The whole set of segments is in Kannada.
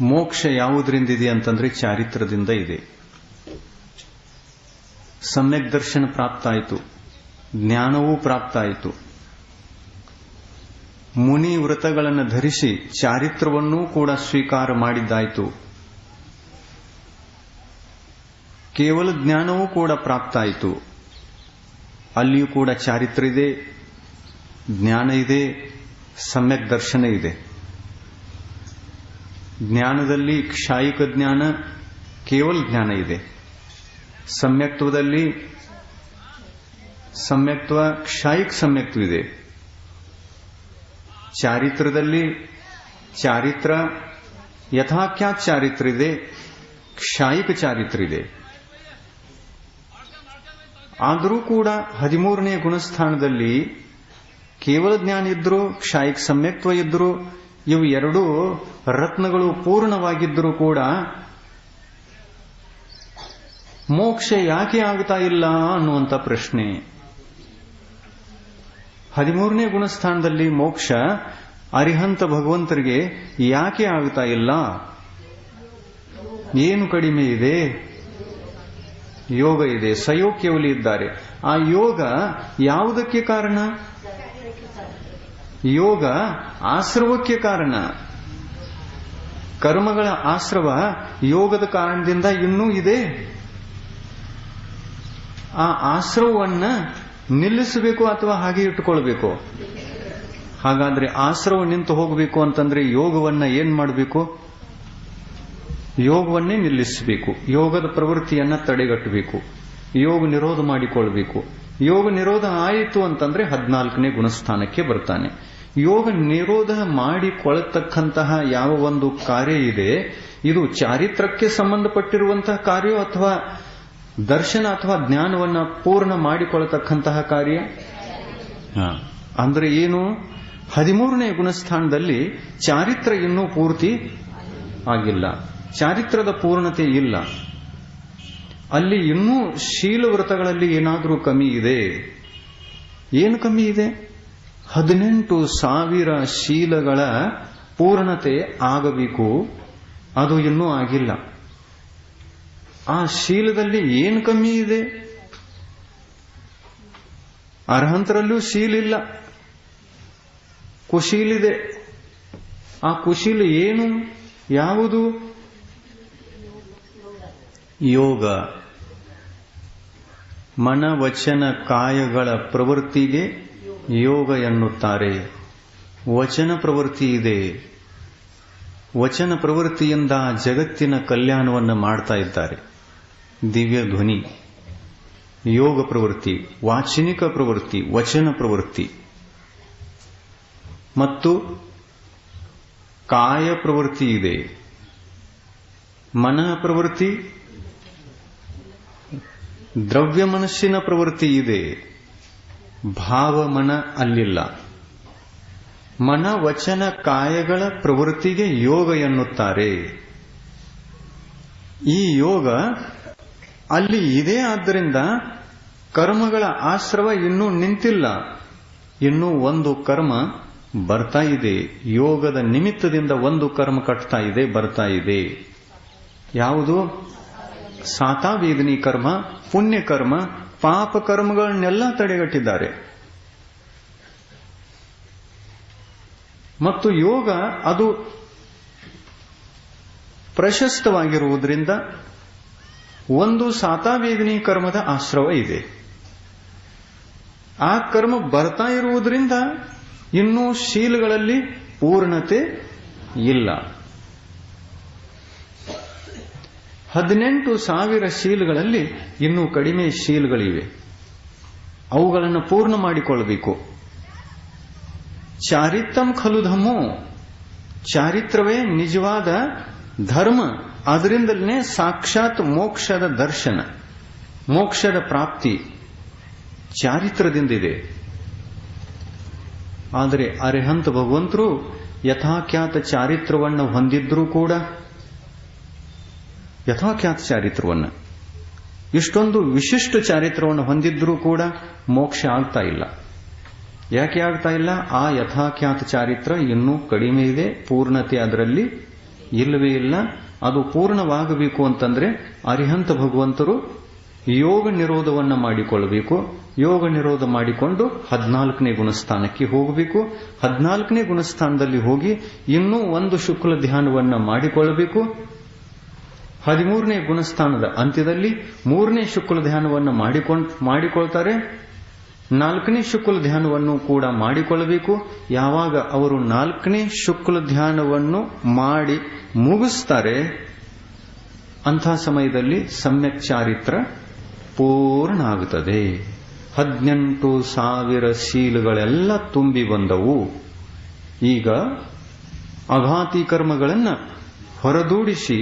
ಮೋಕ್ಷ ಯಾವುದರಿಂದ ಇದೆ ಅಂತಂದ್ರೆ ಚಾರಿತ್ರದಿಂದ ಇದೆ. ಸಮ್ಯಕ್ ದರ್ಶನ ಪ್ರಾಪ್ತ ಆಯಿತು ಜ್ಞಾನವೂ ಪ್ರಾಪ್ತ ಆಯಿತು ಮುನಿ ವ್ರತಗಳನ್ನು ಧರಿಸಿ ಚಾರಿತ್ರವನ್ನೂ ಕೂಡ ಸ್ವೀಕಾರ ಮಾಡಿದ್ದಾಯಿತು. ಕೇವಲ ಜ್ಞಾನವೂ ಕೂಡ ಪ್ರಾಪ್ತ ಆಯಿತು ಅಲ್ಲಿಯೂ ಕೂಡ ಚಾರಿತ್ರ ಇದೆ, ಜ್ಞಾನ ಇದೆ, ಸಮ್ಯಕ್ ದರ್ಶನ ಇದೆ. ಜ್ಞಾನದಲ್ಲಿ ಕ್ಷಾಯಿಕ ಜ್ಞಾನ, ಕೇವಲ ಜ್ಞಾನ ಇದೆ. ಸಮ್ಯಕ್ತ್ವದಲ್ಲಿ ಸಮ್ಯಕ್ತ್ವ, ಕ್ಷಾಯಿಕ ಸಮ್ಯಕ್ತ್ವ ಇದೆ. ಚಾರಿತ್ರದಲ್ಲಿ ಚಾರಿತ್ರ, ಯಥಾಖ್ಯಾತ್ ಚಾರಿತ್ರ ಇದೆ, ಕ್ಷಾಯಿಕ ಚಾರಿತ್ರ ಇದೆ. ಆದರೂ ಕೂಡ ಹದಿಮೂರನೇ ಗುಣಸ್ಥಾನದಲ್ಲಿ ಕೇವಲ ಜ್ಞಾನ ಇದ್ರೂ ಕ್ಷಾಯಿಕ ಸಮ್ಯಕ್ತ್ವ ಇದ್ರು ಇವು ಎರಡೂ ರತ್ನಗಳು ಪೂರ್ಣವಾಗಿದ್ದರೂ ಕೂಡ ಮೋಕ್ಷ ಯಾಕೆ ಆಗ್ತಾ ಇಲ್ಲ ಅನ್ನುವಂಥ ಪ್ರಶ್ನೆ. ಹದಿಮೂರನೇ ಗುಣಸ್ಥಾನದಲ್ಲಿ ಮೋಕ್ಷ ಅರಿಹಂತ ಭಗವಂತರಿಗೆ ಯಾಕೆ ಆಗ್ತಾ ಇಲ್ಲ? ಏನು ಕಡಿಮೆ ಇದೆ? ಯೋಗ ಇದೆ ಸಯೋಗ್ಯವಲಿ ಇದ್ದಾರೆ. ಆ ಯೋಗ ಯಾವುದಕ್ಕೆ ಕಾರಣ? ಯೋಗ ಆಶ್ರವಕ್ಕೆ ಕಾರಣ. ಕರ್ಮಗಳ ಆಶ್ರವ ಯೋಗದ ಕಾರಣದಿಂದ ಇನ್ನೂ ಇದೆ. ಆ ಆಶ್ರವವನ್ನ ನಿಲ್ಲಿಸಬೇಕು ಅಥವಾ ಹಾಗೆ ಇಟ್ಟುಕೊಳ್ಬೇಕು? ಹಾಗಾದ್ರೆ ಆಶ್ರವ ನಿಂತು ಹೋಗಬೇಕು ಅಂತಂದ್ರೆ ಯೋಗವನ್ನ ಏನ್ ಮಾಡಬೇಕು? ಯೋಗವನ್ನೇ ನಿಲ್ಲಿಸಬೇಕು. ಯೋಗದ ಪ್ರವೃತ್ತಿಯನ್ನ ತಡೆಗಟ್ಟಬೇಕು. ಯೋಗ ನಿರೋಧ ಮಾಡಿಕೊಳ್ಬೇಕು. ಯೋಗ ನಿರೋಧ ಆಯಿತು ಅಂತಂದ್ರೆ ಹದಿನಾಲ್ಕನೇ ಗುಣಸ್ಥಾನಕ್ಕೆ ಬರ್ತಾನೆ. ಯೋಗ ನಿರೋಧ ಮಾಡಿಕೊಳ್ಳತಕ್ಕಂತಹ ಯಾವ ಒಂದು ಕಾರ್ಯ ಇದೆ ಇದು ಚಾರಿತ್ರಕ್ಕೆ ಸಂಬಂಧಪಟ್ಟಿರುವಂತಹ ಕಾರ್ಯ ಅಥವಾ ದರ್ಶನ ಅಥವಾ ಜ್ಞಾನವನ್ನ ಪೂರ್ಣ ಮಾಡಿಕೊಳ್ಳತಕ್ಕಂತಹ ಕಾರ್ಯ? ಅಂದ್ರೆ ಏನು? ಹದಿಮೂರನೇ ಗುಣಸ್ಥಾನದಲ್ಲಿ ಚಾರಿತ್ರ ಇನ್ನೂ ಪೂರ್ತಿ ಆಗಿಲ್ಲ. ಚಾರಿತ್ರದ ಪೂರ್ಣತೆ ಇಲ್ಲ. ಅಲ್ಲಿ ಇನ್ನೂ ಶೀಲ ವ್ರತಗಳಲ್ಲಿ ಏನಾದರೂ ಕಮ್ಮಿ ಇದೆ? ಏನು ಕಮ್ಮಿ ಇದೆ? ಹದಿನೆಂಟು ಸಾವಿರ ಶೀಲಗಳ ಪೂರ್ಣತೆ ಆಗಬೇಕು. ಅದು ಇನ್ನೂ ಆಗಿಲ್ಲ. ಆ ಶೀಲದಲ್ಲಿ ಏನು ಕಮ್ಮಿ ಇದೆ? ಅರ್ಹಂತರಲ್ಲೂ ಶೀಲಿಲ್ಲ ಕುಶೀಲಿದೆ ಆ ಕುಶೀಲ ಏನು? ಯಾವುದು? ಯೋಗ. ಮನ ವಚನ ಕಾಯಗಳ ಪ್ರವೃತ್ತಿಗೆ ಯೋಗ ಎನ್ನುತ್ತಾರೆ. ವಚನ ಪ್ರವೃತ್ತಿ ಇದೆ. ವಚನ ಪ್ರವೃತ್ತಿಯಿಂದ ಜಗತ್ತಿನ ಕಲ್ಯಾಣವನ್ನು ಮಾಡ್ತಾ ಇದ್ದಾರೆ. ದಿವ್ಯ ಧ್ವನಿ. ಯೋಗ ಪ್ರವೃತ್ತಿ, ವಾಚನಿಕ ಪ್ರವೃತ್ತಿ, ವಚನ ಪ್ರವೃತ್ತಿ. ಮತ್ತು ಕಾಯ ಪ್ರವೃತ್ತಿ ಇದೆ. ಮನ ಪ್ರವೃತ್ತಿ, ದ್ರವ್ಯ ಮನಸ್ಸಿನ ಪ್ರವೃತ್ತಿ ಇದೆ. ಭಾವ ಮನ ಅಲ್ಲಿಲ್ಲ. ಮನ ವಚನ ಕಾಯಗಳ ಪ್ರವೃತ್ತಿಗೆ ಯೋಗ ಎನ್ನುತ್ತಾರೆ. ಈ ಯೋಗ ಅಲ್ಲಿ ಇದೆ ಆದ್ದರಿಂದ ಕರ್ಮಗಳ ಆಶ್ರವ ಇನ್ನೂ ನಿಂತಿಲ್ಲ. ಇನ್ನೂ ಒಂದು ಕರ್ಮ ಬರ್ತಾ ಇದೆ. ಯೋಗದ ನಿಮಿತ್ತದಿಂದ ಒಂದು ಕರ್ಮ ಕಟ್ತಾ ಇದೆ, ಬರ್ತಾ ಇದೆ. ಯಾವುದು? ಸಾತಾವೇದನಿ ಕರ್ಮ ಪುಣ್ಯ ಕರ್ಮ ಪಾಪ ಕರ್ಮಗಳನ್ನೆಲ್ಲ ತಡೆಗಟ್ಟಿದ್ದಾರೆ. ಮತ್ತು ಯೋಗ ಅದು ಪ್ರಶಸ್ತವಾಗಿರುವುದರಿಂದ ಒಂದು ಸಾತಾವೇದಿನಿ ಕರ್ಮದ ಆಶ್ರವ ಇದೆ. ಆ ಕರ್ಮ ಬರ್ತಾ ಇರುವುದರಿಂದ ಇನ್ನೂ ಶೀಲಗಳಲ್ಲಿ ಪೂರ್ಣತೆ ಇಲ್ಲ. ಹದಿನೆಂಟು ಸಾವಿರ ಶೀಲ್ಗಳಲ್ಲಿ ಇನ್ನೂ ಕಡಿಮೆ ಶೀಲ್ಗಳಿವೆ. ಅವುಗಳನ್ನು ಪೂರ್ಣ ಮಾಡಿಕೊಳ್ಳಬೇಕು. ಚಾರಿತ್ರಂ ಖಲು ಧಮ್ಮು ಚಾರಿತ್ರವೇ ನಿಜವಾದ ಧರ್ಮ ಅದರಿಂದಲೇ ಸಾಕ್ಷಾತ್ ಮೋಕ್ಷದ ದರ್ಶನ, ಮೋಕ್ಷದ ಪ್ರಾಪ್ತಿ ಚಾರಿತ್ರದಿಂದಿದೆ ಆದರೆ ಅರಿಹಂತ ಭಗವಂತರು ಯಥಾಖ್ಯಾತ ಚಾರಿತ್ರವನ್ನು ಹೊಂದಿದ್ರೂ ಕೂಡ ಯಥಾಖ್ಯಾತ ಚಾರಿತ್ರವನ್ನು ಇಷ್ಟೊಂದು ವಿಶಿಷ್ಟ ಚಾರಿತ್ರವನ್ನು ಹೊಂದಿದ್ರೂ ಕೂಡ ಮೋಕ್ಷ ಆಗ್ತಾ ಇಲ್ಲ. ಯಾಕೆ ಆಗ್ತಾ ಇಲ್ಲ? ಆ ಯಥಾಖ್ಯಾತ ಚಾರಿತ್ರ ಇನ್ನೂ ಕಡಿಮೆ ಇದೆ, ಪೂರ್ಣತೆ ಅದರಲ್ಲಿ ಇಲ್ಲವೇ ಇಲ್ಲ. ಅದು ಪೂರ್ಣವಾಗಬೇಕು ಅಂತಂದ್ರೆ ಅರಿಹಂತ ಭಗವಂತರು ಯೋಗ ನಿರೋಧವನ್ನು ಮಾಡಿಕೊಳ್ಳಬೇಕು. ಯೋಗ ನಿರೋಧ ಮಾಡಿಕೊಂಡು ಹದಿನಾಲ್ಕನೇ ಗುಣಸ್ಥಾನಕ್ಕೆ ಹೋಗಬೇಕು. ಹದಿನಾಲ್ಕನೇ ಗುಣಸ್ಥಾನದಲ್ಲಿ ಹೋಗಿ ಇನ್ನೂ ಒಂದು ಶುಕ್ಲ ಧ್ಯಾನವನ್ನು ಮಾಡಿಕೊಳ್ಳಬೇಕು. ಹದಿಮೂರನೇ ಗುಣಸ್ಥಾನದ ಅಂತ್ಯದಲ್ಲಿ ಮೂರನೇ ಶುಕ್ಲ ಧ್ಯಾನವನ್ನು ಮಾಡಿಕೊಳ್ತಾರೆ. ನಾಲ್ಕನೇ ಶುಕ್ಲ ಧ್ಯಾನವನ್ನು ಕೂಡ ಮಾಡಿಕೊಳ್ಳಬೇಕು. ಯಾವಾಗ ಅವರು ನಾಲ್ಕನೇ ಶುಕ್ಲ ಧ್ಯಾನವನ್ನು ಮಾಡಿ ಮುಗಿಸ್ತಾರೆ, ಅಂಥ ಸಮಯದಲ್ಲಿ ಸಮ್ಯಕ್ ಚಾರಿತ್ರ ಪೂರ್ಣ ಆಗುತ್ತದೆ ಹದಿನೆಂಟು ಸಾವಿರ ಶೀಲುಗಳೆಲ್ಲ ತುಂಬಿ ಬಂದವು. ಈಗ ಅಘಾತಿ ಕರ್ಮಗಳನ್ನು ಹೊರದೂಡಿಸಿ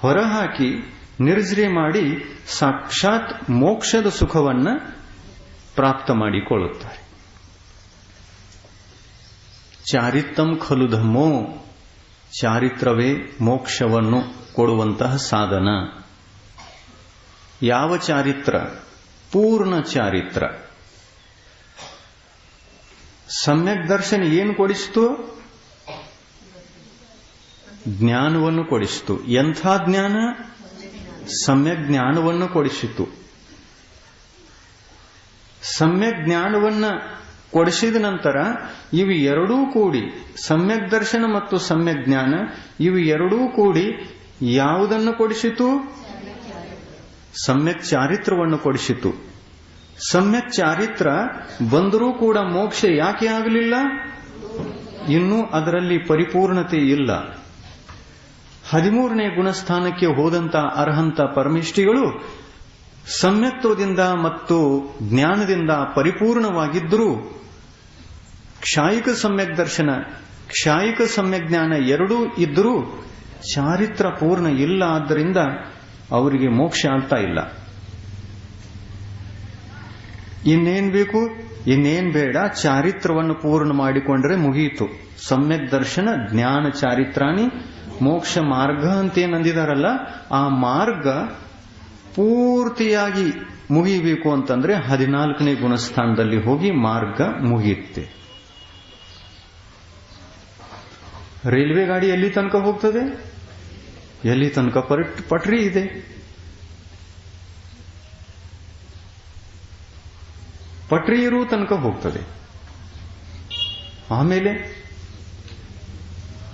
ಹೊರಹಾಕಿ ನಿರ್ಜ್ರೆ ಮಾಡಿ ಸಾಕ್ಷಾತ್ ಮೋಕ್ಷದ ಸುಖವನ್ನ ಪ್ರಾಪ್ತ ಮಾಡಿಕೊಳ್ಳುತ್ತಾರೆ. ಚಾರಿತ್ರಂ ಖಲು ಧಮ್ಮೋ, ಚಾರಿತ್ರವೇ ಮೋಕ್ಷವನ್ನು ಕೊಡುವಂತಹ ಸಾಧನ. ಯಾವ ಚಾರಿತ್ರ? ಪೂರ್ಣ ಚಾರಿತ್ರ. ಸಮ್ಯಕ್ ದರ್ಶನ ಏನು ಕೊಡಿಸಿತು? ಜ್ಞಾನವನ್ನು ಕೊಡಿಸಿತು. ಎಂಥ ಜ್ಞಾನ? ಸಮ್ಯಕ್ ಜ್ಞಾನವನ್ನು ಕೊಡಿಸಿತು. ಸಮ್ಯಕ್ ಜ್ಞಾನವನ್ನ ಕೊಡಿಸಿದ ನಂತರ ಇವು ಎರಡೂ ಕೂಡಿ ಸಮ್ಯಕ್ ದರ್ಶನ ಮತ್ತು ಸಮ್ಯಕ್ ಜ್ಞಾನ, ಇವು ಎರಡೂ ಕೂಡಿ ಯಾವುದನ್ನು ಕೊಡಿಸಿತು? ಸಮ್ಯಕ್ ಚಾರಿತ್ರವನ್ನು ಕೊಡಿಸಿತು. ಸಮ್ಯಕ್ ಚಾರಿತ್ರ ಬಂದರೂ ಕೂಡ ಮೋಕ್ಷ ಯಾಕೆ ಆಗಲಿಲ್ಲ? ಇನ್ನೂ ಅದರಲ್ಲಿ ಪರಿಪೂರ್ಣತೆ ಇಲ್ಲ. ಹದಿಮೂರನೇ ಗುಣಸ್ಥಾನಕ್ಕೆ ಹೋದಂತ ಅರ್ಹಂತ ಪರಮಿಷ್ಠಿಗಳು ಸಮ್ಯಕ್ತ್ವದಿಂದ ಮತ್ತು ಜ್ಞಾನದಿಂದ ಪರಿಪೂರ್ಣವಾಗಿದ್ದರೂ ಕ್ಷಾಯಿಕ ಸಮ್ಯಕ್ ದರ್ಶನ, ಕ್ಷಾಯಿಕ ಸಮ್ಯಕ್ ಜ್ಞಾನ ಎರಡೂ ಇದ್ದರೂ ಚಾರಿತ್ರ ಪೂರ್ಣ ಇಲ್ಲ ಆದ್ದರಿಂದ ಅವರಿಗೆ ಮೋಕ್ಷ ಆಗ್ತಾ ಇಲ್ಲ. ಇನ್ನೇನ್ ಬೇಕು? ಇನ್ನೇನ್ ಬೇಡ? ಚಾರಿತ್ರವನ್ನು ಪೂರ್ಣ ಮಾಡಿಕೊಂಡರೆ ಮುಗಿಯಿತು ಸಮ್ಯಕ್ ದರ್ಶನ, ಜ್ಞಾನ ಚಾರಿತ್ರಾಣಿ ಮೋಕ್ಷ ಮಾರ್ಗ ಅಂತ ಏನಂದಿದಾರಲ್ಲ ಆ ಮಾರ್ಗ ಪೂರ್ತಿಯಾಗಿ ಮುಗಿಬೇಕು ಅಂತಂದ್ರೆ ಹದಿನಾಲ್ಕನೇ ಗುಣಸ್ಥಾನದಲ್ಲಿ ಹೋಗಿ ಮಾರ್ಗ ಮುಗಿಯುತ್ತೆ. ರೈಲ್ವೆ ಗಾಡಿ ಎಲ್ಲಿ ತನಕ ಹೋಗ್ತದೆ? ಎಲ್ಲಿ ತನಕ ಪಟ್ ಪಟ್ರಿ ಇದೆ. ಪಟ್ರಿ ಇರುವ ತನಕ ಹೋಗ್ತದೆ. ಆಮೇಲೆ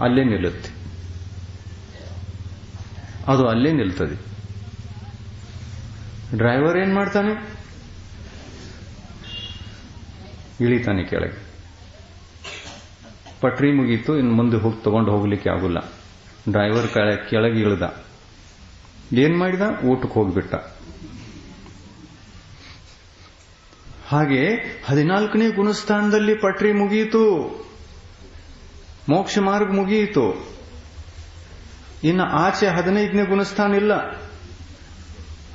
ಅಲ್ಲೇ ನಿಲ್ಲುತ್ತೆ. ಅದು ಅಲ್ಲೇ ನಿಲ್ತದೆ. ಡ್ರೈವರ್ ಏನ್ ಮಾಡ್ತಾನೆ? ಇಳಿತಾನೆ ಕೆಳಗೆ. ಪಟ್ರಿ ಮುಗೀತು, ಇನ್ನು ಮುಂದೆ ಹೋಗಿ ತಗೊಂಡು ಹೋಗ್ಲಿಕ್ಕೆ ಆಗುಲ್ಲ. ಡ್ರೈವರ್ ಕೆಳಗೆ ಇಳ್ದ. ಏನ್ ಮಾಡಿದ? ಊಟಕ್ಕೆ ಹೋಗ್ಬಿಟ್ಟ. ಹಾಗೆ ಹದಿನಾಲ್ಕನೇ ಗುಣಸ್ಥಾನದಲ್ಲಿ ಪಟ್ರಿ ಮುಗಿಯಿತು ಮೋಕ್ಷ ಮಾರ್ಗ ಮುಗಿಯಿತು ಇನ್ನು ಆಚೆ ಹದಿನೈದನೇ ಗುಣಸ್ಥಾನ ಇಲ್ಲ.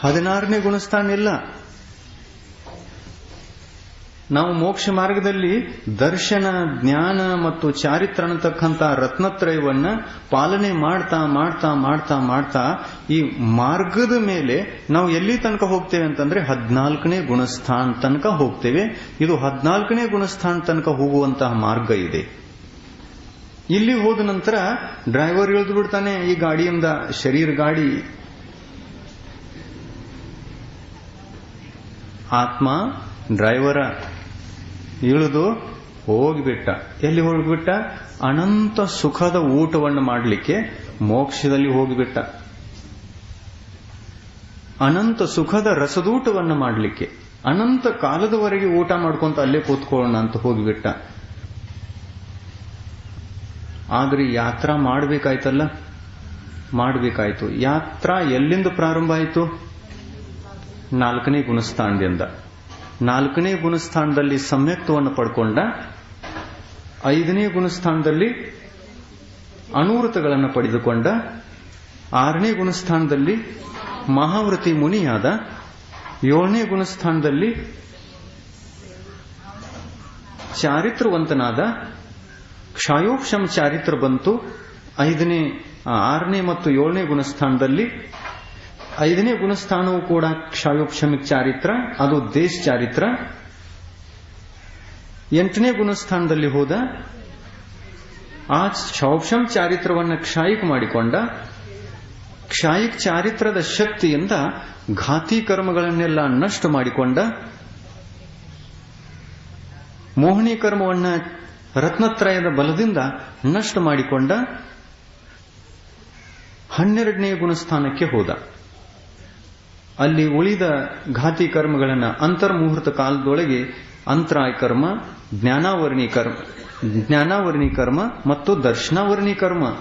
ಹದಿನಾರನೇ ಗುಣಸ್ಥಾನ ಇಲ್ಲ. ನಾವು ಮೋಕ್ಷ ಮಾರ್ಗದಲ್ಲಿ ದರ್ಶನ, ಜ್ಞಾನ ಮತ್ತು ಚಾರಿತ್ರ ಅನ್ನತಕ್ಕಂಥ ರತ್ನತ್ರಯವನ್ನ ಪಾಲನೆ ಮಾಡ್ತಾ ಮಾಡ್ತಾ ಮಾಡ್ತಾ ಮಾಡ್ತಾ ಈ ಮಾರ್ಗದ ಮೇಲೆ ನಾವು ಎಲ್ಲಿ ತನಕ ಹೋಗ್ತೇವೆ ಅಂತಂದ್ರೆ ಹದಿನಾಲ್ಕನೇ ಗುಣಸ್ಥಾನ ತನಕ ಹೋಗ್ತೇವೆ. ಇದು ಹದಿನಾಲ್ಕನೇ ಗುಣಸ್ಥಾನ ತನಕ ಹೋಗುವಂತಹ ಮಾರ್ಗ ಇದೆ. ಇಲ್ಲಿ ಹೋದ ನಂತರ ಡ್ರೈವರ್ ಇಳಿದು ಬಿಡ್ತಾನೆ ಈ ಗಾಡಿಯಿಂದ ಶರೀರ ಗಾಡಿ. ಆತ್ಮ ಡ್ರೈವರ ಇಳಿದು ಹೋಗಿಬಿಟ್ಟ. ಎಲ್ಲಿ ಹೋಗಿಬಿಟ್ಟ? ಅನಂತ ಸುಖದ ಊಟವನ್ನು ಮಾಡಲಿಕ್ಕೆ ಮೋಕ್ಷದಲ್ಲಿ ಹೋಗಿಬಿಟ್ಟ. ಅನಂತ ಸುಖದ ರಸದೂಟವನ್ನು ಮಾಡಲಿಕ್ಕೆ, ಅನಂತ ಕಾಲದವರೆಗೆ ಊಟ ಮಾಡ್ಕೊಂತ ಅಲ್ಲೇ ಕೂತ್ಕೊಳ್ಳೋಣ ಅಂತ ಹೋಗಿಬಿಟ್ಟ. ಆದ್ರೆ ಯಾತ್ರಾ ಮಾಡಬೇಕಾಯ್ತಲ್ಲ? ಮಾಡಬೇಕಾಯ್ತು. ಯಾತ್ರಾ ಎಲ್ಲಿಂದ ಪ್ರಾರಂಭ ಆಯಿತು? ನಾಲ್ಕನೇ ಗುಣಸ್ಥಾನದಿಂದ. ನಾಲ್ಕನೇ ಗುಣಸ್ಥಾನದಲ್ಲಿ ಸಮ್ಯಕ್ತವನ್ನು ಪಡ್ಕೊಂಡ, ಐದನೇ ಗುಣಸ್ಥಾನದಲ್ಲಿ ಅನುವೃತಗಳನ್ನು ಪಡೆದುಕೊಂಡ, ಆರನೇ ಗುಣಸ್ಥಾನದಲ್ಲಿ ಮಹಾವೃತಿ ಮುನಿಯಾದ, ಏಳನೇ ಗುಣಸ್ಥಾನದಲ್ಲಿ ಚಾರಿತ್ರವಂತನಾದ ಕ್ಷಾಯೋಕ್ಷಮ ಚಾರಿತ್ರ ಬಂತು. ಐದನೇ ಆರನೇ ಮತ್ತು ಏಳನೇ ಗುಣಸ್ಥಾನದಲ್ಲಿ. ಐದನೇ ಗುಣಸ್ಥಾನವು ಕೂಡ ಕ್ಷಾಯೋಕ್ಷಮಿಕ್ ಚಾರಿತ್ರ, ಅದು ದೇಶ ಚಾರಿತ್ರ. ಎಂಟನೇ ಗುಣಸ್ಥಾನದಲ್ಲಿ ಹೋದ. ಆ ಕ್ಷೌಕ್ಷಂ ಚಾರಿತ್ರವನ್ನ ಕ್ಷಾಯಿಕ ಮಾಡಿಕೊಂಡ. ಕ್ಷಾಯಿಕ ಚಾರಿತ್ರದ ಶಕ್ತಿಯಿಂದ ಘಾತಿ ಕರ್ಮಗಳನ್ನೆಲ್ಲ ನಷ್ಟ ಮಾಡಿಕೊಂಡ. ಮೋಹಿನಿ ಕರ್ಮವನ್ನ ರತ್ನತ್ರಯದ ಬಲದಿಂದ ನಷ್ಟ ಮಾಡಿಕೊಂಡ ಹನ್ನೆರಡನೇ ಗುಣಸ್ಥಾನಕ್ಕೆ ಹೋದ. ಅಲ್ಲಿ ಉಳಿದ ಘಾತಿ ಕರ್ಮಗಳನ್ನು ಅಂತರ್ಮುಹೂರ್ತ ಕಾಲದೊಳಗೆ ಅಂತರಾಯ ಕರ್ಮ, ಜ್ಞಾನಾವರ್ಣಿ ಕರ್ಮ ಜ್ಞಾನಾವರ್ಣಿ ಕರ್ಮ ಮತ್ತು ದರ್ಶನಾವರ್ಣಿ ಕರ್ಮ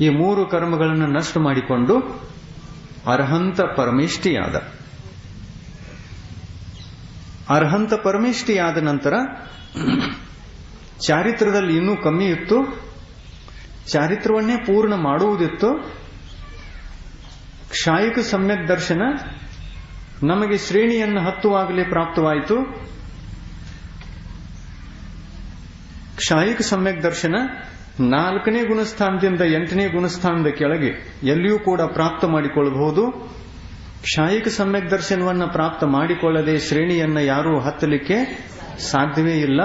ಈ ಮೂರು ಕರ್ಮಗಳನ್ನು ನಷ್ಟ ಮಾಡಿಕೊಂಡು ಅರ್ಹಂತ ಪರಮೇಷ್ಠಿಯಾದ. ಅರ್ಹಂತ ಪರಮೇಷ್ಠಿಯಾದ ನಂತರ ಚಾರಿತ್ರದಲ್ಲಿ ಇನ್ನೂ ಕಮ್ಮಿ ಇತ್ತು. ಚಾರಿತ್ರವನ್ನೇ ಪೂರ್ಣ ಮಾಡುವುದಿತ್ತು. ಕ್ಷಾಯಿಕ ಸಮ್ಯಕ್ ದರ್ಶನ. ನಮಗೆ ಶ್ರೇಣಿಯನ್ನು ಹತ್ತುವಾಗಲೇ ಪ್ರಾಪ್ತವಾಯಿತು. ಕ್ಷಾಯಿಕ ಸಮ್ಯಕ್ ದರ್ಶನ. ನಾಲ್ಕನೇ ಗುಣಸ್ಥಾನದಿಂದ ಎಂಟನೇ ಗುಣಸ್ಥಾನದ ಕೆಳಗೆ ಎಲ್ಲಿಯೂ ಕೂಡ ಪ್ರಾಪ್ತ ಮಾಡಿಕೊಳ್ಳಬಹುದು. ಕ್ಷಾಯಿಕ ಸಮ್ಯಕ್ ದರ್ಶನವನ್ನು ಪ್ರಾಪ್ತ ಮಾಡಿಕೊಳ್ಳದೆ ಶ್ರೇಣಿಯನ್ನು ಯಾರೂ ಹತ್ತಲಿಕ್ಕೆ ಸಾಧ್ಯವೇ ಇಲ್ಲ.